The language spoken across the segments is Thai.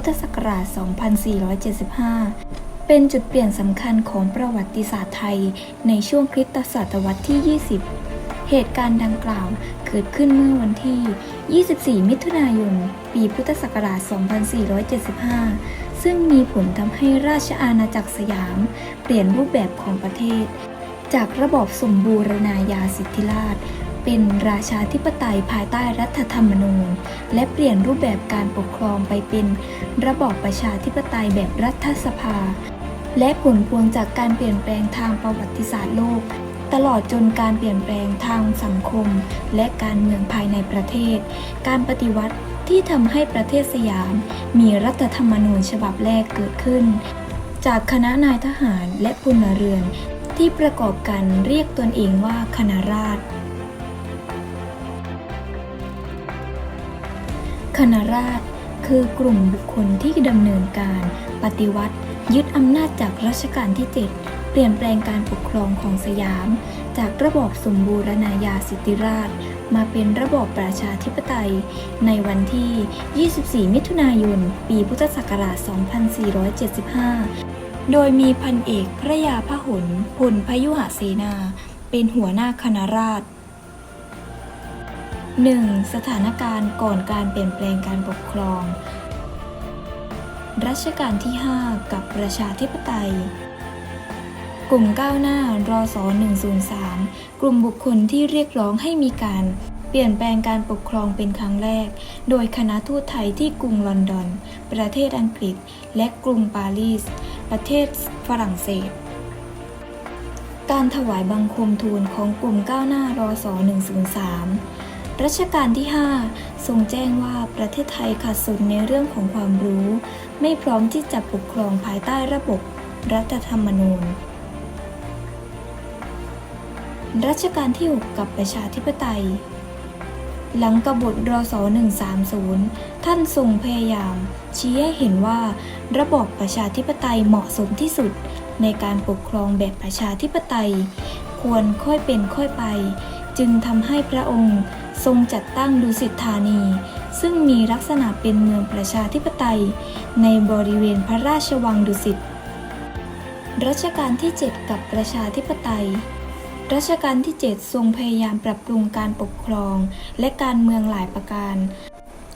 พุทธศักราช 2475 เป็นจุดเปลี่ยนสำคัญของประวัติศาสตร์ไทยในช่วงคริสตศตวรรษที่ 20 เหตุการณ์ดังกล่าวเกิดขึ้นเมื่อวันที่ 24 มิถุนายน ปีพุทธศักราช 2475 ซึ่งมีผลทำให้ราชอาณาจักรสยาม เปลี่ยนรูปแบบของประเทศ จากระบอบสมบูรณาญาสิทธิราชย์ เป็นราชาธิปไตยภายใต้รัฐธรรมนูญ และเปลี่ยนรูปแบบการปกครองไปเป็นระบอบประชาธิปไตยแบบรัฐสภา และผลพวงจากการเปลี่ยนแปลงทางประวัติศาสตร์โลก ตลอดจนการเปลี่ยนแปลงทางสังคม และการเมืองภายในประเทศ การปฏิวัติที่ทำให้ประเทศสยาม มีรัฐธรรมนูญฉบับแรกเกิดขึ้น จากคณะนายทหารและพลเรือนที่ประกอบกันเรียกตนเองว่าคณะราษฎร คณะราษฎรคือกลุ่มบุคคลที่ดำเนินการปฏิวัติ ยึดอำนาจจากรัชกาลที่ 7 เปลี่ยนแปลงการปกครองของสยาม จากระบอบสมบูรณาญาสิทธิราช มาเป็นระบอบประชาธิปไตย ในวันที่ 24 มิถุนายน ปีพุทธศักราช 2475โดยมีพันเอกพระยาพหลพลพยุหเสนา เป็นหัวหน้าคณะราษฎร 1. สถานการณ์ก่อนการเปลี่ยนแปลงการปกครอง รัชกาลที่ 5 กับประชาธิปไตย กลุ่มก้าวหน้ารอส103 กลุ่มบุคคลที่เรียกร้องให้มีการเปลี่ยนแปลงการปกครองเป็นครั้งแรก โดยคณะทูตไทยที่กรุงลอนดอน ประเทศอังกฤษ และกรุงปารีส ประเทศฝรั่งเศส การถวายบังคมทูลของกลุ่มก้าวหน้ารอส103 รัชกาลที่ 5 ทรงแจ้งว่าประเทศไทยขาดสนในเรื่องของความรู้ ไม่พร้อมที่จะปกครองภายใต้ระบบรัฐธรรมนูญ รัชกาลที่ 6 กับประชาธิปไตย หลังกบฏรศ130 ท่านทรงพยายาม ชี้ให้เห็นว่าระบอบประชาธิปไตยเหมาะสมที่สุดในการปกครองแบบประชาธิปไตย ควรค่อยเป็นค่อยไป จึงทำให้พระองค์ ทรงจัดตั้งดุสิตธานี ซึ่งมีลักษณะเป็นเมืองประชาธิปไตย ในบริเวณพระราชวังดุสิตรัชกาลที่ 7 กับประชาธิปไตย รัชกาลที่ 7 ทรงพยายามปรับปรุงการปกครองและการเมืองหลายประการ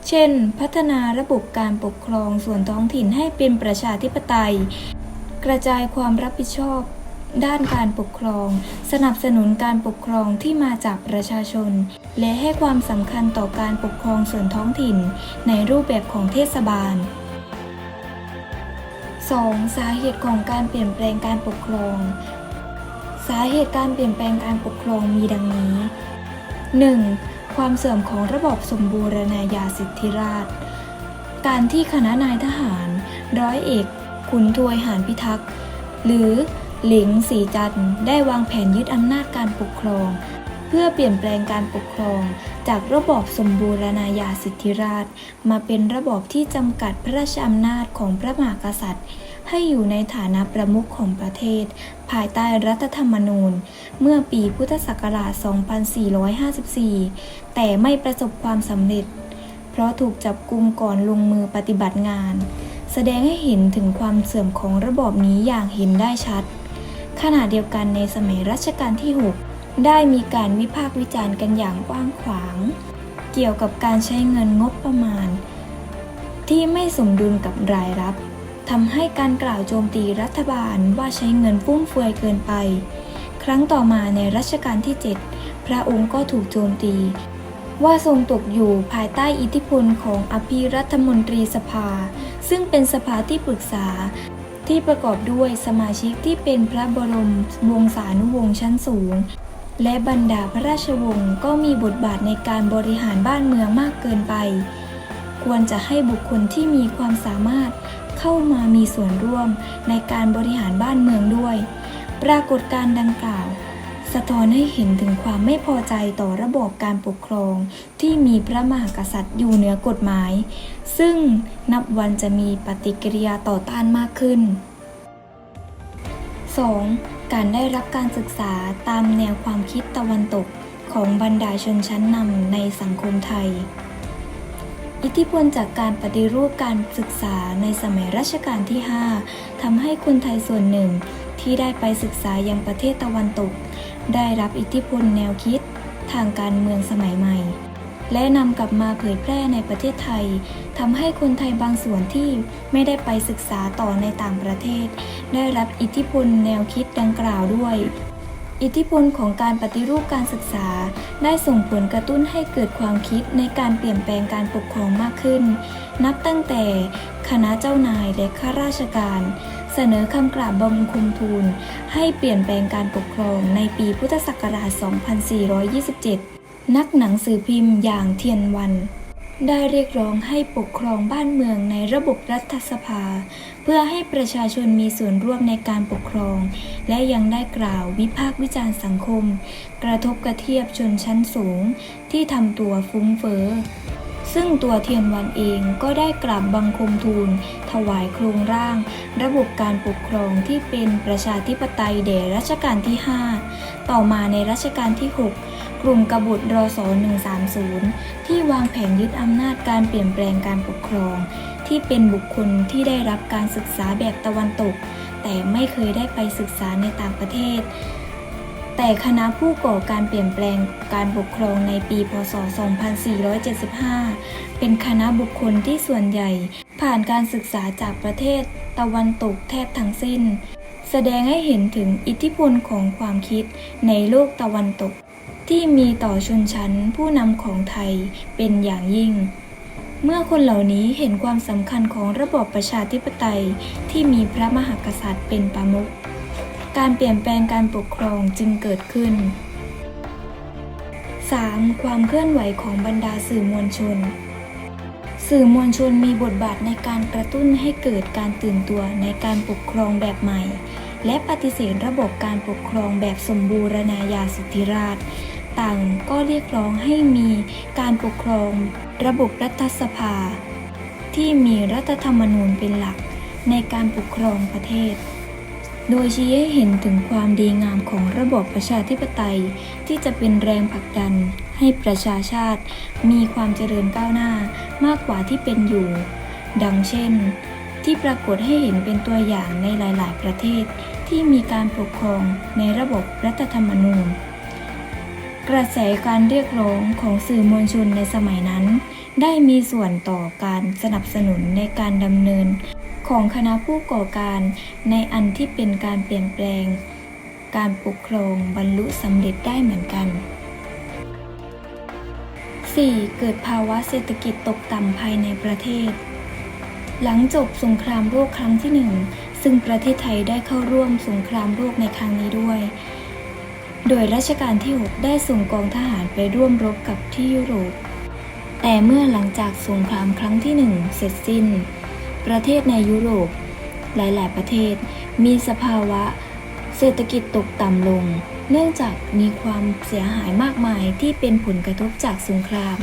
เช่น พัฒนาระบบการปกครองส่วนท้องถิ่นให้เป็นประชาธิปไตย กระจายความรับผิดชอบ ด้านการปกครอง สนับสนุนการปกครองที่มาจากประชาชน และให้ความสำคัญต่อการปกครองส่วนท้องถิ่น ในรูปแบบของเทศบาล 2. สาเหตุของการเปลี่ยนแปลงการปกครอง สาเหตุการเปลี่ยนแปลงการปกครองมีดังนี้ 1. ความเสื่อมของระบบสมบูรณาญาสิทธิราช การที่คณะนายทหาร ร้อยเอกขุนทวยหานพิทักษ์ หรือ หลิงสีจันทร์ได้วางแผนยึดอำนาจการปกครอง เพื่อเปลี่ยนแปลงการปกครอง จากระบอบสมบูรณาญาสิทธิราช มาเป็นระบอบที่จำกัดพระราชอำนาจของพระมหากษัตริย์ ให้อยู่ในฐานะประมุขของประเทศ ภายใต้รัฐธรรมนูญ เมื่อปีพุทธศักราช 2454 แต่ไม่ประสบความสำเร็จ เพราะถูกจับกุมก่อนลงมือปฏิบัติงาน แสดงให้เห็นถึงความเสื่อมของระบอบนี้อย่างเห็นได้ชัด ขณะเดียวกันในสมัยรัชกาลที่ 6 ได้มีการวิพากษ์วิจารณ์กันอย่างกว้างขวาง เกี่ยวกับการใช้เงินงบประมาณ ที่ไม่สมดุลกับรายรับทำให้การกล่าวโจมตีรัฐบาลว่าใช้เงินฟุ่มเฟือยเกินไป ครั้งต่อมาในรัชกาลที่ 7 พระองค์ก็ถูกโจมตี ว่าทรงตกอยู่ภายใต้อิทธิพลของอภิรัฐมนตรีสภา ซึ่งเป็นสภาที่ปรึกษา ที่ประกอบด้วยสมาชิกที่เป็นพระบรมวงศานุวงศ์ชั้นสูง และบรรดาพระราชวงศ์ก็มีบทบาทในการบริหารบ้านเมืองมากเกินไป ควรจะให้บุคคลที่มีความสามารถเข้ามามีส่วนร่วมในการบริหารบ้านเมืองด้วย ปรากฏการณ์ดังกล่าว สะท้อนให้เห็นถึงความไม่พอใจต่อระบบการปกครอง ที่มีพระมหากษัตริย์อยู่เหนือกฎหมาย ซึ่งนับวันจะมีปฏิกิริยาต่อต้านมากขึ้น 2. การได้รับการศึกษาตามแนวความคิดตะวันตกของบรรดาชนชั้นนำในสังคมไทย อิทธิพลจากการปฏิรูปการศึกษาในสมัยรัชกาลที่ 5ทำให้คนไทยส่วนหนึ่งที่ได้ไปศึกษายังประเทศตะวันตก ได้รับอิทธิพลแนวคิดทางการเมืองสมัยใหม่ และนำกลับมาเผยแพร่ในประเทศไทยทำให้คนไทยบางส่วนที่ไม่ได้ไปศึกษาต่อในต่างประเทศ ได้รับอิทธิพลแนวคิดดังกล่าวด้วย อิทธิพลของการปฏิรูปการศึกษา ได้ส่งผลกระตุ้นให้เกิดความคิดในการเปลี่ยนแปลงการปกครองมากขึ้น นับตั้งแต่คณะเจ้านายและข้าราชการ เสนอคำกราบบังคมทูล ให้เปลี่ยนแปลงการปกครองในปีพุทธศักราช 2427 นักหนังสือพิมพ์อย่างเทียนวัน ได้เรียกร้องให้ปกครองบ้านเมืองในระบบรัฐสภา เพื่อให้ประชาชนมีส่วนร่วมในการปกครอง และยังได้กล่าววิพากษ์วิจารณ์สังคม กระทบกระเทียบชนชั้นสูง ที่ทำตัวฟุ้งเฟ้อ ซึ่งตัวเทียนวันเองก็ได้กราบบังคมทูล ถวายโครงร่าง ระบบการปกครองที่เป็นประชาธิปไตยแด่รัชกาลที่ 5 ต่อมาในรัชกาลที่ 6 กลุ่มกบฏรศ130 ที่วางแผนยึดอำนาจการเปลี่ยนแปลงการปกครอง ที่เป็นบุคคลที่ได้รับการศึกษาแบบตะวันตก แต่ไม่เคยได้ไปศึกษาในต่างประเทศ แต่คณะผู้ก่อการเปลี่ยนแปลงการปกครองในปีพศ 2475 เป็นคณะบุคคลที่ส่วนใหญ่ ผ่านการศึกษาจากประเทศตะวันตกแทบทั้งสิ้น แสดงให้เห็นถึงอิทธิพลของความคิดในโลกตะวันตก ที่มีต่อชนชั้นผู้นำของไทยเป็นอย่างยิ่ง เมื่อคนเหล่านี้เห็นความสำคัญของระบอบประชาธิปไตยที่มีพระมหากษัตริย์เป็นประมุข การเปลี่ยนแปลงการปกครองจึงเกิดขึ้น 3. ความเคลื่อนไหวของบรรดาสื่อมวลชน สื่อมวลชนมีบทบาทในการกระตุ้นให้เกิดการตื่นตัวในการปกครองแบบใหม่ และปฏิเสธระบบการปกครองแบบสมบูรณาญาสิทธิราชต่างก็เรียกร้องให้มีการปกครองระบบรัฐสภา ที่มีรัฐธรรมนูญเป็นหลักในการปกครองประเทศ โดยชี้ให้เห็นถึงความดีงามของระบอบประชาธิปไตย ที่จะเป็นแรงผลักดัน ให้ประชาชาติ มีความเจริญก้าวหน้ามากกว่าที่เป็นอยู่ ดังเช่น ที่ปรากฏให้เห็นเป็นตัวอย่างในหลาย ๆ ประเทศ ที่มีการปกครองในระบบรัฐธรรมนูญ กระแสการเรียกร้องของสื่อมวลชนในสมัยนั้น ได้มีส่วนต่อการสนับสนุนในการดำเนิน ของคณะผู้ก่อการในอันที่เป็นการเปลี่ยนแปลง การปกครองบรรลุสำเร็จได้เหมือนกัน 4. เกิดภาวะเศรษฐกิจตกต่ำภายในประเทศ หลังจบสงครามโลกครั้งที่หนึ่งซึ่งประเทศไทยได้เข้าร่วมสงครามโลกในครั้งนี้ด้วย โดยรัชกาลที่ 6 ได้ส่งกองทหารไปร่วมรบกับที่ยุโรป แต่เมื่อหลังจากสงครามครั้งที่หนึ่งเสร็จสิ้น ประเทศในยุโรป หลาย ๆ ประเทศมีสภาวะ เศรษฐกิจตกต่ำลง เนื่องจากมีความเสียหายมากมายที่เป็นผลกระทบจากสงคราม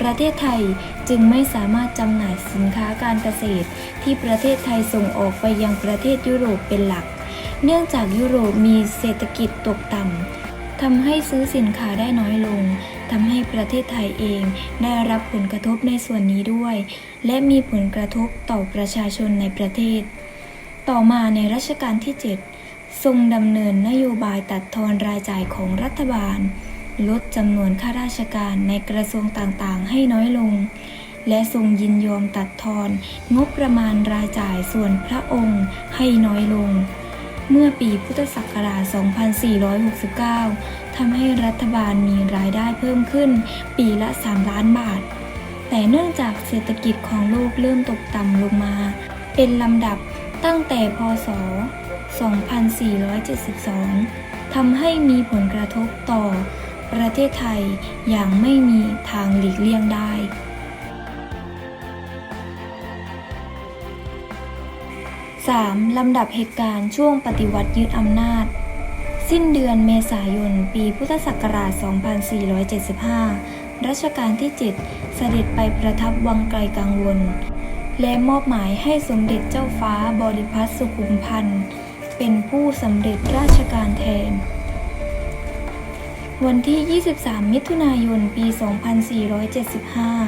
ประเทศไทยจึงไม่สามารถจำหน่ายสินค้าการเกษตร ที่ประเทศไทยส่งออกไปยังประเทศยุโรปเป็นหลัก เนื่องจากยุโรปมีเศรษฐกิจตกต่ำทำให้ซื้อสินค้าได้น้อยลง ทำให้ประเทศไทยเองได้รับผลกระทบในส่วนนี้ด้วย และมีผลกระทบต่อประชาชนในประเทศ ต่อมาในรัชกาลที่ 7 ทรงดำเนินนโยบายตัดทอนรายจ่ายของรัฐบาล ลดจำนวนข้าราชการในกระทรวงต่างๆ ให้น้อยลง และทรงยินยอมตัดทอนงบประมาณรายจ่ายส่วนพระองค์ให้น้อยลงเมื่อปีพุทธศักราช 2469 ทำให้รัฐบาลมีรายได้เพิ่มขึ้น ปีละ 3 ล้านบาท แต่เนื่องจากเศรษฐกิจของโลกเริ่มตกต่ำลงมา เป็นลำดับตั้งแต่พศ 2472 ทำให้มีผลกระทบต่อประเทศไทยอย่างไม่มีทางหลีกเลี่ยงได้ 3. ลำดับเหตุการณ์ช่วงปฏิวัติยึดอำนาจ สิ้นเดือนเมษายน ปีพุทธศักราช 2475 รัชกาลที่ 7 เสด็จไปประทับวังไกลกังวล และมอบหมายให้สมเด็จเจ้าฟ้าบริพัตรสุขุมพันธ์ เป็นผู้สำเร็จราชการแทน วันที่ 23 มิถุนายน ปี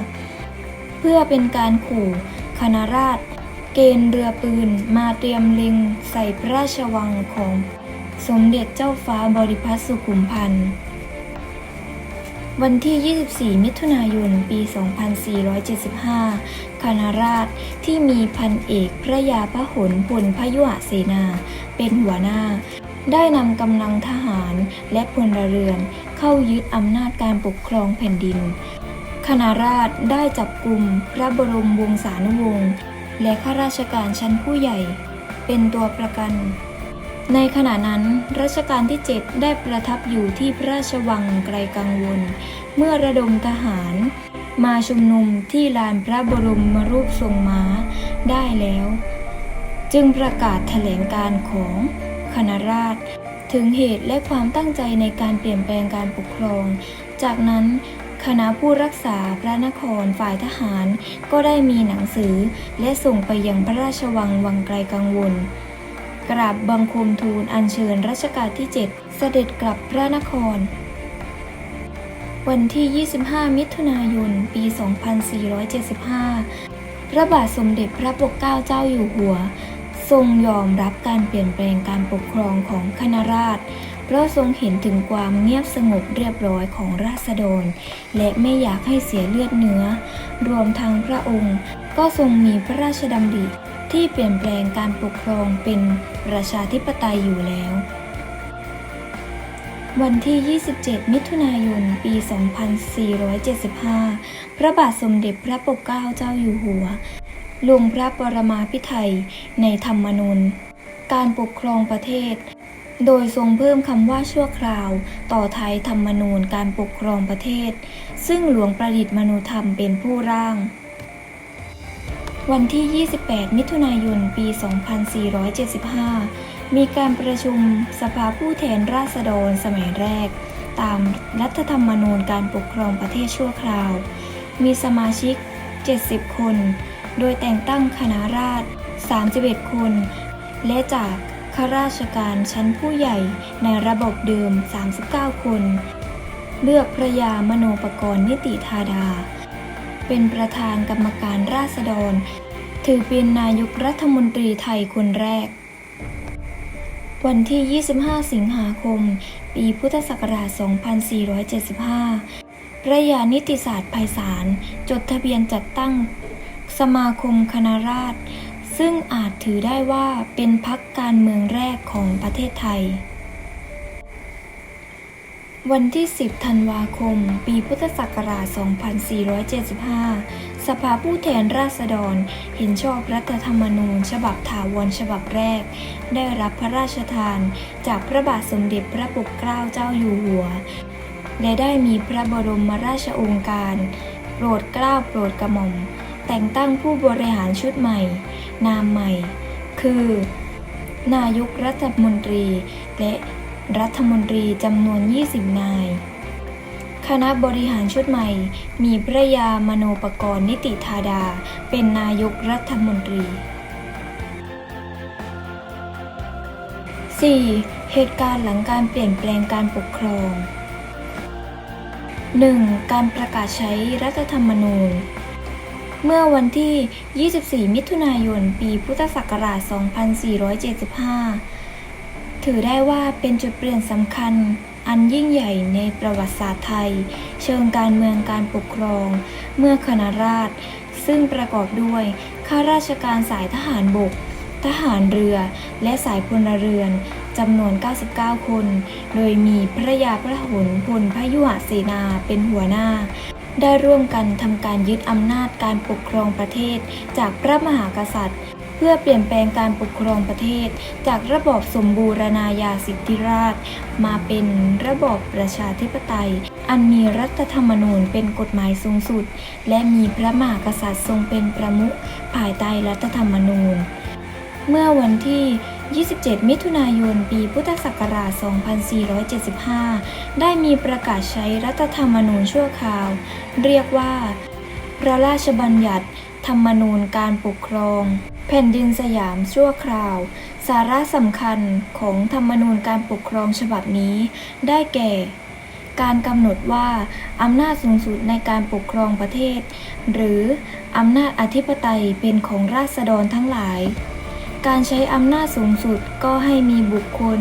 2475 เพื่อเป็นการขู่คณะราษฎรเกณฑ์เรือปืนมาเตรียมเล็งใส่พระราชวังของ สมเด็จเจ้าฟ้าบริพัตรสุขุมพันธ์วันที่ 24 มิถุนายน ปี 2475 คณะราษฎรที่มีพันเอกพระยาพระหลพลพยุหเสนา เป็นหัวหน้า ได้นำกำลังทหารและพลเรือนเข้ายึดอำนาจการปกครองแผ่นดิน คณะราษฎรได้จับกลุ่มพระบรมวงศานุวงศ์และข้าราชการชั้นผู้ใหญ่ เป็นตัวประกัน ในขณะนั้นรัชกาลที่ 7 ได้ประทับอยู่ที่พระราชวังไกลกังวล เมื่อระดมทหาร มาชุมนุมที่ลานพระบรมรูปทรงม้าได้แล้ว จึงประกาศแถลงการของคณะราษฎรถึงเหตุและความตั้งใจในการเปลี่ยนแปลงการปกครอง จากนั้นคณะผู้รักษาพระนครฝ่ายทหารก็ได้มีหนังสือและส่งไปยังพระราชวังวังไกลกังวล กราบบังคมทูลอัญเชิญรัชกาลที่ 7 เสด็จกลับพระนคร วันที่ 25 มิถุนายน ปี 2475 พระบาทสมเด็จพระปกเกล้าเจ้าอยู่หัว ทรงยอมรับการเปลี่ยนแปลงการปกครองของคณะราษฎรเพราะทรงเห็นถึงความเงียบสงบเรียบร้อยของราษฎร และไม่อยากให้เสียเลือดเนื้อ รวมทั้งพระองค์ก็ทรงมีพระราชดำริ ที่เปลี่ยนแปลงการปกครองเป็นประชาธิปไตยอยู่แล้ว วันที่ 27 มิถุนายน ปี 2475 พระบาทสมเด็จพระปกเกล้าเจ้าอยู่หัว ลงพระปรมาภิไธยในธรรมนูญ การปกครองประเทศ โดยทรงเพิ่มคำว่าชั่วคราว ต่อท้ายธรรมนูญการปกครองประเทศ ซึ่งหลวงประดิษฐ์มนุธรรมเป็นผู้ร่าง วันที่ 28 มิถุนายน ปี 2475 มีการประชุมสภาผู้แทนราษฎรสมัยแรก ตามรัฐธรรมนูญการปกครองประเทศชั่วคราว มีสมาชิก 70 คน โดยแต่งตั้งคณะราษฎร31 คน และจากข้าราชการชั้นผู้ใหญ่ในระบบเดิม 39 คน เลือกพระยามโนปกรณ์นิติธาดา เป็นประธานกรรมการราษฎร ถือเป็นนายกรัฐมนตรีไทยคนแรก วันที่ 25 สิงหาคม ปีพุทธศักราช 2475 พระยานิติศาสตร์ไพศาลจดทะเบียนจัดตั้งสมาคมคณะราษฎรซึ่งอาจถือได้ว่าเป็นพักการเมืองแรกของประเทศไทย วันที่ 10 ธันวาคม ปีพุทธศักราช 2475 สภาผู้แทนราษฎร เห็นชอบรัฐธรรมนูญ ฉบับถาวรฉบับแรก ได้รับพระราชทาน จากพระบาทสมเด็จพระปกเกล้าเจ้าอยู่หัว และได้มีพระบรมราชโองการ โปรดเกล้าโปรดกระหม่อม แต่งตั้งผู้บริหารชุดใหม่ นามใหม่ คือ นายกรัฐมนตรีและ รัฐมนตรีจำนวน 20 นาย คณะบริหารชุดใหม่ มีพระยามโนปกรณ์นิติธาดา เป็นนายกรัฐมนตรี 4. เหตุการณ์หลังการเปลี่ยนแปลงการปกครอง 1. การประกาศใช้รัฐธรรมนูญ เมื่อวันที่ 24 มิถุนายน ปีพุทธศักราช 2475 ถือได้ว่าเป็นจุดเปลี่ยนสำคัญ อันยิ่งใหญ่ในประวัติศาสตร์ไทย เชิงการเมืองการปกครอง เมื่อคณะราษฎรซึ่งประกอบด้วยข้าราชการสายทหารบก ทหารเรือ และสายพลเรือนจำนวน 99 คน โดยมีพระยาพระหลพลพยุหเสนาเป็นหัวหน้า ได้ร่วมกันทำการยึดอำนาจการปกครองประเทศจากพระมหากษัตริย์ พื่อเปลี่ยนแปลงการปกครองประเทศ จากระบอบสมบูรณาญาสิทธิราช มาเป็นระบอบประชาธิปไตย อันมีรัฐธรรมนูญเป็นกฎหมายสูงสุด และมีพระมหากษัตริย์ทรงเป็นประมุขภายใต้รัฐธรรมนูญ เมื่อวันที่27 มิถุนายน ปีพุทธศักราช 2475 ได้มีประกาศใช้รัฐธรรมนูญชั่วคราว เรียกว่า พระราชบัญญัติ ธรรมนูญการปกครอง แผ่นดินสยามชั่วคราว สาระสำคัญของธรรมนูญการปกครองฉบับนี้ ได้แก่ การกำหนดว่า อำนาจสูงสุดในการปกครองประเทศ หรืออำนาจอธิปไตยเป็นของราษฎรทั้งหลาย การใช้อำนาจสูงสุดก็ให้มีบุคคล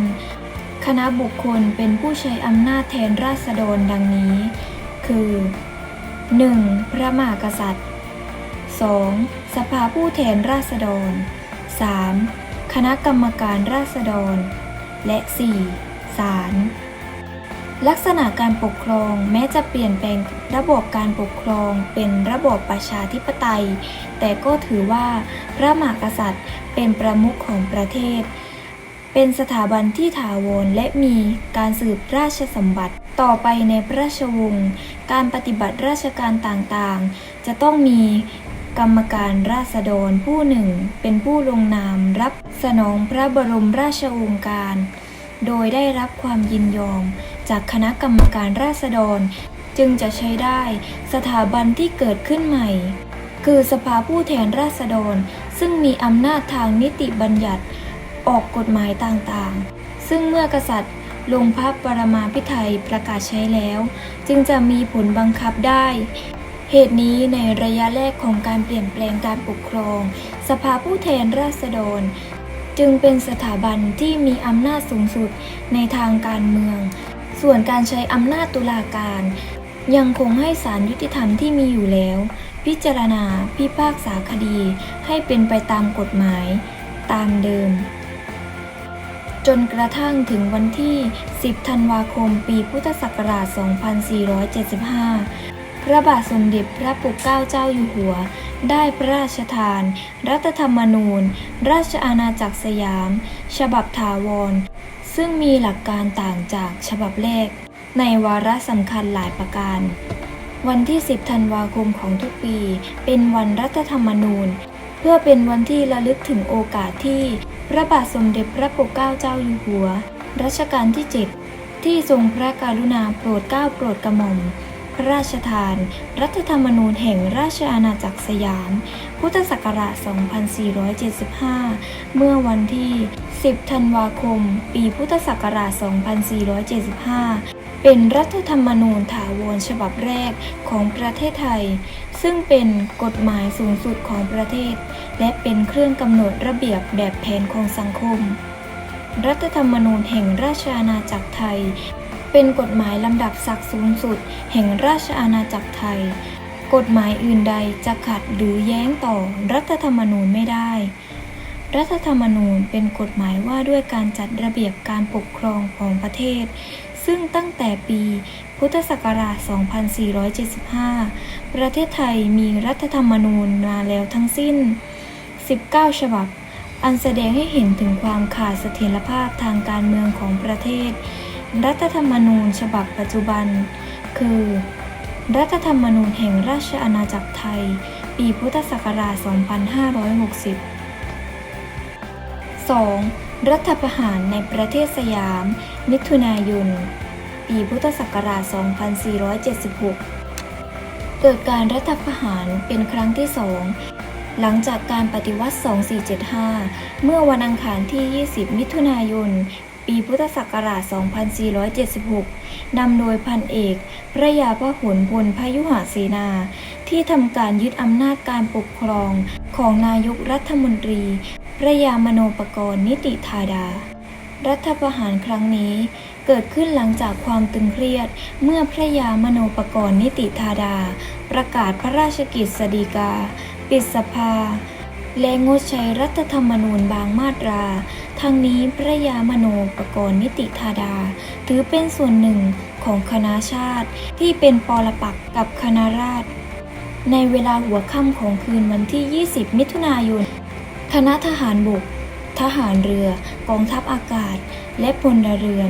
คณะบุคคลเป็นผู้ใช้อำนาจแทนราษฎรดังนี้ คือ 1. พระมหากษัตริย์ 2. สภาผู้แทนราษฎร 3. คณะกรรมการราษฎร และ 4. ศาลลักษณะการปกครองแม้จะเปลี่ยนแปลงระบบการปกครองเป็นระบบประชาธิปไตย แต่ก็ถือว่าพระมหากษัตริย์เป็นประมุขของประเทศ เป็นสถาบันที่ถาวรและมีการสืบราชสมบัติต่อไปในพระราชวงศ์การปฏิบัติราชการต่างๆ จะต้องมี กรรมการราษฎรผู้หนึ่ง เป็นผู้ลงนามรับสนองพระบรมราชโองการ โดยได้รับความยินยอม จากคณะกรรมการราษฎร จึงจะใช้ได้สถาบันที่เกิดขึ้นใหม่ คือสภาผู้แทนราษฎร ซึ่งมีอำนาจทางนิติบัญญัติออกกฎหมายต่างๆ ซึ่งเมื่อกษัตริย์ลงพระปรมาภิไธยประกาศใช้แล้ว จึงจะมีผลบังคับได้ เหตุนี้ในระยะแรกของการเปลี่ยนแปลงการปกครอง สภาผู้แทนราษฎร จึงเป็นสถาบันที่มีอำนาจสูงสุดในทางการเมือง ส่วนการใช้อำนาจตุลาการ ยังคงให้ศาลยุติธรรมที่มีอยู่แล้ว พิจารณาพิพากษาคดีให้เป็นไปตามกฎหมาย ตามเดิม จนกระทั่งถึงวันที่ 10 ธันวาคม ปีพุทธศักราช 2475 ระบาทสมเด็จพระปกเกล้าเจ้าอยู่หัว ได้พระราชทาน รัฐธรรมนูญ ราชอาณาจักรสยาม ฉบับถาวร ซึ่งมีหลักการต่างจากฉบับแรก ในวาระสำคัญหลายประการ วันที่ 10 ธันวาคมของทุกปี เป็นวันรัฐธรรมนูญ เพื่อเป็นวันที่ระลึกถึงโอกาสที่ พระบาทสมเด็จพระปกเกล้าเจ้าอยู่หัว รัชกาลที่ 7 ที่ทรงพระกรุณาโปรดเกล้าโปรดกระหม่อม ระราชทาน รัฐธรรมนูญแห่งราชอาณาจักรสยาม พุทธศักราช 2475 เมื่อวันที่ 10 ธันวาคม ปีพุทธศักราช 2475 เป็นรัฐธรรมนูญถาวรฉบับแรกของประเทศไทย ซึ่งเป็นกฎหมายสูงสุดของประเทศ และเป็นเครื่องกำหนดระเบียบแบบแผนของสังคม รัฐธรรมนูญแห่งราชอาณาจักรไทย เป็นกฎหมายลำดับศักดิ์สูงสุด แห่งราชอาณาจักรไทย กฎหมายอื่นใดจะขัดหรือแย้งต่อรัฐธรรมนูญไม่ได้ รัฐธรรมนูญเป็นกฎหมายว่าด้วยการจัดระเบียบการปกครองของประเทศ ซึ่งตั้งแต่ปีพุทธศักราช 2475 ประเทศไทยมีรัฐธรรมนูญมาแล้วทั้งสิ้น 19 ฉบับ อันแสดงให้เห็นถึงความขาดเสถียรภาพทางการเมืองของประเทศ รัฐธรรมนูญฉบับปัจจุบัน คือ รัฐธรรมนูญแห่งราชอาณาจักรไทย ปีพุทธศักราช 2560 2. รัฐประหารในประเทศสยาม มิถุนายน ปีพุทธศักราช 2476 เกิดการรัฐประหารเป็นครั้งที่สองหลังจากการปฏิวัติ 2475 เมื่อวันอังคารที่ 20 มิถุนายน ปีพุทธศักราช 2476 นำโดยพันเอก พระยาพหลพลพยุหเสนา ที่ทำการยึดอำนาจการปกครองของนายกรัฐมนตรี พระยามโนปกรณ์นิติธาดา รัฐประหารครั้งนี้เกิดขึ้นหลังจากความตึงเครียด เมื่อพระยามโนปกรณ์นิติธาดา ประกาศพระราชกิจสฎีกา ปิดสภาและงดใช้รัฐธรรมนูญบางมาตรา ทั้งนี้พระยามโนปรกรณ์นิติธาดา ถือเป็นส่วนหนึ่งของคณะชาติที่เป็นปรปักษ์กับคณะราษฎรในเวลาหัวค่ำของคืนวันที่ 20 มิถุนายน คณะทหารบก ทหารเรือ กองทัพอากาศ และพลเรือน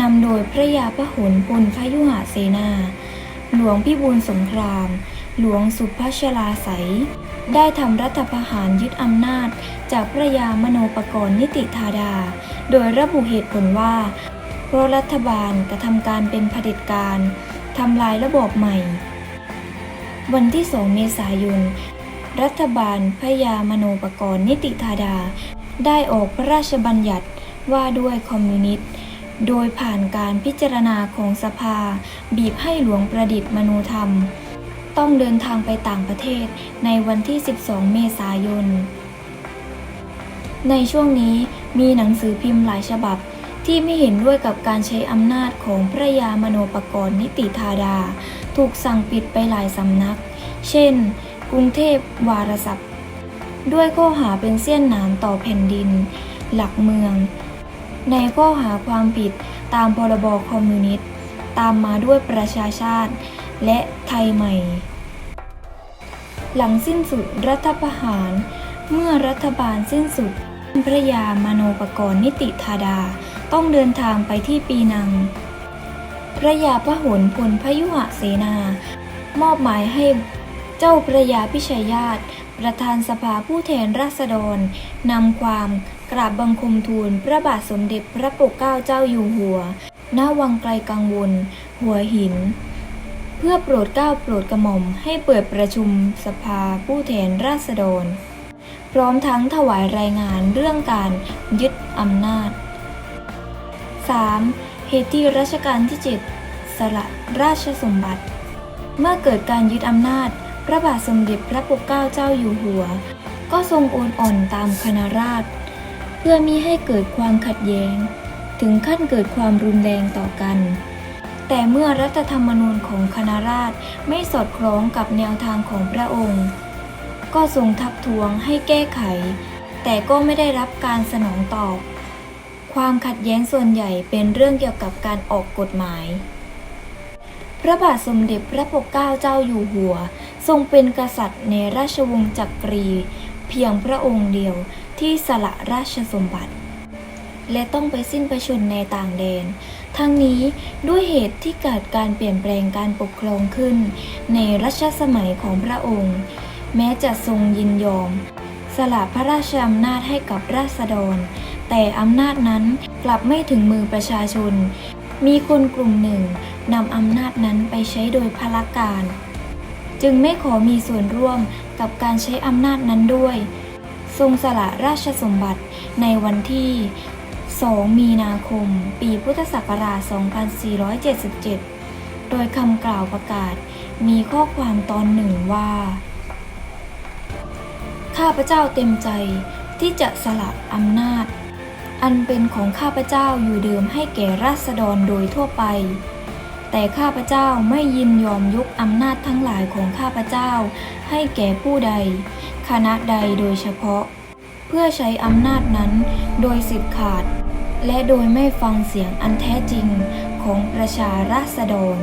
นำโดยพระยาพหลพลพยุหเสนา หลวงพิบูลสงคราม หลวงสุพัชลาไส ได้ทำรัฐประหารยึดอำนาจ จากพระยามโนปกรณ์นิติธาดา โดยระบุเหตุผลว่าเพราะรัฐบาลกระทำการเป็นเผด็จการทำลายระบบใหม่ วันที่ 2 เมษายน รัฐบาลพระยามโนปกรณ์นิติธาดา ได้ออกพระราชบัญญัติว่าด้วยคอมมิวนิสต์ โดยผ่านการพิจารณาของสภา บีบให้หลวงประดิษฐ์มนูธรรม ต้องเดินทางไปต่างประเทศในวันที่ 12 เมษายน ในช่วงนี้มีหนังสือพิมพ์หลายฉบับที่ไม่เห็นด้วยกับการใช้อำนาจของพระยามโนปกรณ์นิติธาดา ถูกสั่งปิดไปหลายสำนัก เช่น กรุงเทพวารสพด้วยข้อหาเป็นเสี้ยนหนามต่อแผ่นดิน หลักเมือง ในข้อหาความผิดตามพรบคอมมิวนิสต์ ตามมาด้วยประชาชาติ และไทยใหม่ หลังสิ้นสุดรัฐประหาร เมื่อรัฐบาลสิ้นสุดพระยามโนปกรณ์นิติธาดาต้องเดินทางไปที่ปีนัง พระยาพหลพลพยุหะเสนา มอบหมายให้เจ้าพระยาพิชัยญาติ ประธานสภาผู้แทนราษฎรนำความกราบบังคมทูลพระบาทสมเด็จพระปกเกล้าเจ้าอยู่หัวณวังไกลกังวล หัวหิน เพื่อโปรดเกล้าโปรดกระหม่อมให้เปิดประชุมสภาผู้แทนราษฎร พร้อมทั้งถวายรายงานเรื่องการยึดอำนาจ 3. เหตุที่รัชกาลที่ 7 สละราชสมบัติ เมื่อเกิดการยึดอำนาจ พระบาทสมเด็จพระปกเกล้าเจ้าอยู่หัว ก็ทรงโอนอ่อนตามคณะราษฎรเพื่อมิให้เกิดความขัดแย้ง ถึงขั้นเกิดความรุนแรงต่อกัน แต่เมื่อรัฐธรรมนูญของคณะราษฎรไม่สอดคล้องกับแนวทางของพระองค์ ก็ทรงทักท้วงให้แก้ไข แต่ก็ไม่ได้รับการสนองตอบ ความขัดแย้งส่วนใหญ่เป็นเรื่องเกี่ยวกับการออกกฎหมาย พระบาทสมเด็จพระปกเกล้าเจ้าอยู่หัว ทรงเป็นกษัตริย์ในราชวงศ์จักรี เพียงพระองค์เดียวที่สละราชสมบัติ และต้องไปสิ้นพระชนม์ในต่างแดน ทั้งนี้ด้วยเหตุที่เกิดการเปลี่ยนแปลงการปกครองขึ้น ในรัชสมัยของพระองค์ แม้จะทรงยินยอม สละพระราชอำนาจให้กับราษฎร แต่อำนาจนั้นกลับไม่ถึงมือประชาชน มีคนกลุ่มหนึ่งนำอำนาจนั้นไปใช้โดยพละการ จึงไม่ขอมีส่วนร่วมกับการใช้อำนาจนั้นด้วย ทรงสละราชสมบัติในวันที่ 2 มีนาคม ปีพุทธศักราช 2477 โดยคำกล่าวประกาศมีข้อความตอนหนึ่งว่า ข้าพเจ้าเต็มใจที่จะสละอำนาจ อันเป็นของข้าพเจ้าอยู่เดิมให้แก่ราษฎรโดยทั่วไป แต่ข้าพเจ้าไม่ยินยอมยกอำนาจทั้งหลายของข้าพเจ้า ให้แก่ผู้ใด คณะใดโดยเฉพาะ เพื่อใช้อำนาจนั้นโดยสิทธิ์ขาด และโดยไม่ฟังเสียงอันแท้จริงของประชาราษฎร